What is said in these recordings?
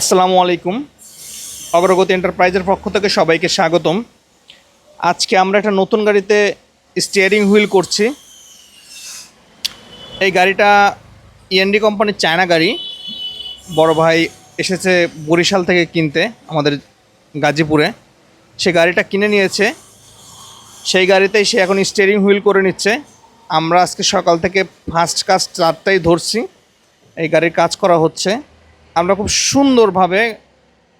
আসসালামু আলাইকুম। অগ্রগতি এন্টারপ্রাইজের পক্ষ থেকে সবাইকে স্বাগতম। আজকে আমরা একটা নতুন গাড়িতে স্টিয়ারিং হুইল করছি। এই গাড়িটা ইএনডি কোম্পানির চায়না গাড়ি। বড় ভাই এসেছে বরিশাল থেকে কিনতে আমাদের গাজীপুরে। সে গাড়িটা কিনে নিয়েছে। সেই গাড়িতেই সে এখন স্টিয়ারিং হুইল করে নিচ্ছে। আমরা আজকে সকাল থেকে ফার্স্ট কাজ চারটাই ধরছি। এই গাড়ির কাজ করা হচ্ছে। আমরা খুব সুন্দরভাবে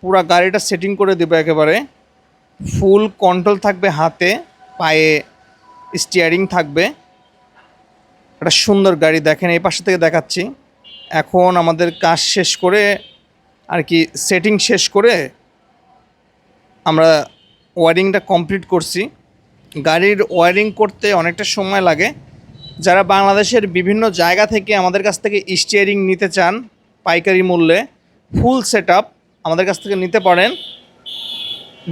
পুরো গাড়িটা সেটিং করে দেবো একেবারে। ফুল কন্ট্রোল থাকবে হাতে, পায়ে স্টিয়ারিং থাকবে। একটা সুন্দর গাড়ি দেখেন, এই পাশে থেকে দেখাচ্ছি। এখন আমাদের কাজ শেষ করে আর কি সেটিং শেষ করে আমরা ওয়ারিংটা কমপ্লিট করছি। গাড়ির ওয়ারিং করতে অনেকটা সময় লাগে। যারা বাংলাদেশের বিভিন্ন জায়গা থেকে আমাদের কাছ থেকে স্টিয়ারিং নিতে চান পাইকারি মূল্যে ফুল সেট আমাদের কাছ থেকে নিতে পারেন।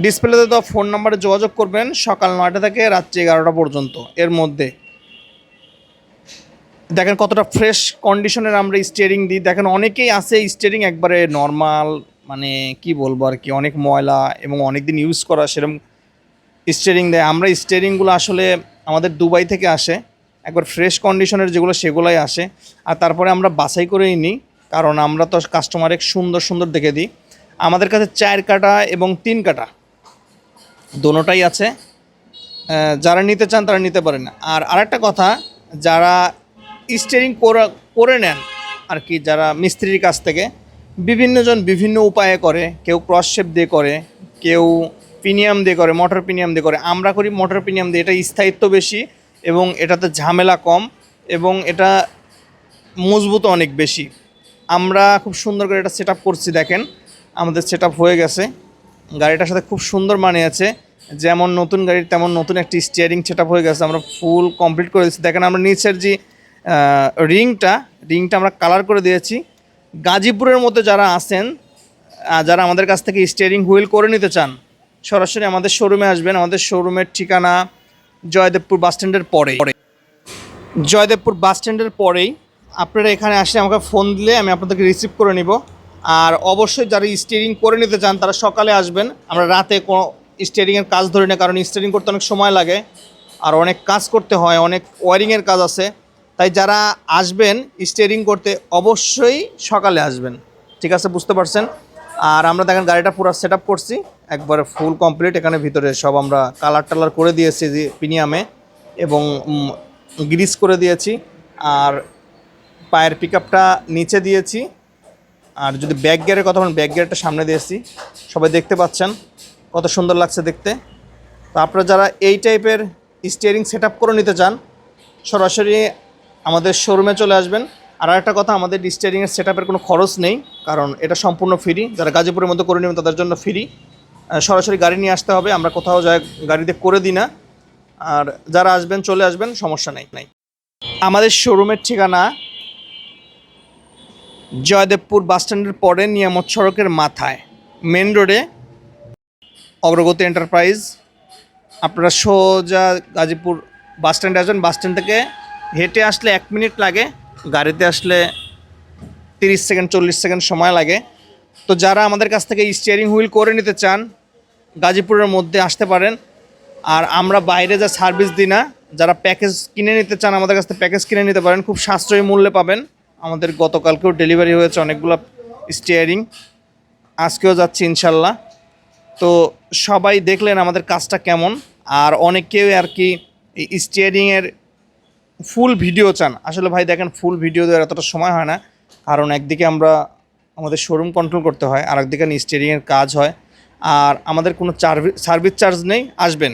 ডিসপ্লেতে তো ফোন নাম্বারে যোগাযোগ করবেন সকাল নয়টা থেকে রাত্রি এগারোটা পর্যন্ত। এর মধ্যে দেখেন কতটা ফ্রেশ কন্ডিশনের আমরা স্টিয়ারিং দিই। দেখেন অনেকেই আছে স্টিয়ারিং একবারে নর্মাল মানে কি বলব আর কি, অনেক ময়লা এবং অনেক দিন ইউজ করা সেরকম স্টিয়ারিং দেয়। আমরা স্টিয়ারিংগুলো আসলে আমাদের দুবাই থেকে আসে। একবার ফ্রেশ কন্ডিশনের যেগুলো সেগুলোই আসে। আর তারপরে আমরা বাছাই করেই নিই। কারণ আমরা তো কাস্টমারে সুন্দর সুন্দর দেখে দিই। আমাদের কাছে চার কাটা এবং তিন কাটা দোনোটাই আছে। যারা নিতে চান তারা নিতে পারেন। আর আরেকটা কথা, যারা স্টিয়ারিং করে নেন আর কি, যারা মিস্ত্রির কাছ থেকে বিভিন্নজন বিভিন্ন উপায়ে করে, কেউ ক্রস শেপ দিয়ে করে, কেউ পিনিয়াম দিয়ে করে মোটর পিনিয়াম দিয়ে করে। আমরা করি মোটর পিনিয়াম দিয়ে, এটা স্থায়িত্ব বেশি এবং এটাতে ঝামেলা কম এবং এটা মজবুত অনেক বেশি। আমরা খুব সুন্দর করে এটা সেট করছি দেখেন। আমাদের সেট হয়ে গেছে। গাড়িটার সাথে খুব সুন্দর মানে আছে। যেমন নতুন গাড়ির তেমন নতুন একটি স্টিয়ারিং সেট হয়ে গেছে। আমরা ফুল কমপ্লিট করে দিচ্ছি দেখেন আমরা নিচের যে রিংটা রিংটা আমরা কালার করে দিয়েছি। গাজীপুরের মধ্যে যারা আহ, যারা আমাদের কাছ থেকে স্টিয়ারিং হুইল করে নিতে চান সরাসরি আমাদের শোরুমে আসবেন। আমাদের শোরুমের ঠিকানা জয়দেবপুর বাস স্ট্যান্ডের পরে জয়দেবপুর বাস স্ট্যান্ডের পরেই আপনারা এখানে আসলে আমাকে ফোন দিলে আমি আপনাদেরকে রিসিভ করে নিব। আর অবশ্যই যারা স্টিয়ারিং করে নিতে চান, তারা সকালে আসবেন। আমরা রাতে কোনো স্টিয়ারিংয়ের কাজ ধরি না, কারণ স্টিয়ারিং করতে অনেক সময় লাগে। আর অনেক কাজ করতে হয়, অনেক ওয়ারিংয়ের কাজ আছে। তাই যারা আসবেন স্টিয়ারিং করতে, অবশ্যই সকালে আসবেন। ঠিক আছে, বুঝতে পারছেন? আর আমরা দেখেন গাড়িটা পুরো সেট করছি। একবারে ফুল কমপ্লিট এখানে ভিতরে সব আমরা কালার টালার করে দিয়েছি প্রিমিয়ামে এবং গ্রিস করে দিয়েছি। আর পায়ের পিক নিচে দিয়েছি। আর যদি ব্যাক গিয়ারের কথা বলেন, ব্যাক গিয়ারটা সামনে দিয়েছি সবাই দেখতে পাচ্ছেন, কত সুন্দর লাগছে দেখতে। তো আপনারা যারা এই টাইপের স্টিয়ারিং সেট করে নিতে চান, সরাসরি আমাদের শোরুমে চলে আসবেন। আর একটা কথা, আমাদের স্টিয়ারিংয়ের সেট আপের কোনো খরচ নেই, কারণ এটা সম্পূর্ণ ফ্রি যারা গাজীপুরের মধ্যে করে নেবেন, তাদের জন্য ফ্রি সরাসরি গাড়ি নিয়ে আসতে হবে, আমরা কোথাও যাই গাড়িতে করে দিই না। আর যারা আসবেন, চলে আসবেন, সমস্যা নেই। নাই আমাদের শোরুমের ঠিকানা জয়দেবপুর বাস স্ট্যান্ডের পরে নিয়ামত সড়কের মাথায় মেন রোডে অগ্রগতি এন্টারপ্রাইজ আপনারা সোজা গাজীপুর বাস স্ট্যান্ডে আসবেন। বাস স্ট্যান্ড থেকে হেঁটে আসলে এক মিনিট লাগে। গাড়িতে আসলে তিরিশ সেকেন্ড, চল্লিশ সেকেন্ড সময় লাগে। তো যারা আমাদের কাছ থেকে স্টিয়ারিং হুইল করে নিতে চান, গাজীপুরের মধ্যে আসতে পারেন। আর আমরা বাইরে যা সার্ভিস দিই না, যারা প্যাকেজ কিনে নিতে চান, আমাদের কাছ থেকে প্যাকেজ কিনে নিতে পারেন। খুব সাশ্রয়ী মূল্যে পাবেন। আমাদের গতকালকেও ডেলিভারি হয়েছে অনেকগুলো স্টিয়ারিং আজকেও যাচ্ছি ইনশাল্লাহ। তো সবাই দেখলেন আমাদের কাজটা কেমন। আর অনেকেই আর কি স্টিয়ারিংয়ের ফুল ভিডিও চান। আসলে ভাই দেখেন ফুল ভিডিও দেওয়ার এতটা সময় হয় না। কারণ একদিকে আমরা আমাদের শোরুম কন্ট্রোল করতে হয় আর একদিকে স্টিয়ারিংয়ের কাজ হয়। আর আমাদের কোনো সার্ভিস চার্জ নেই, আসবেন।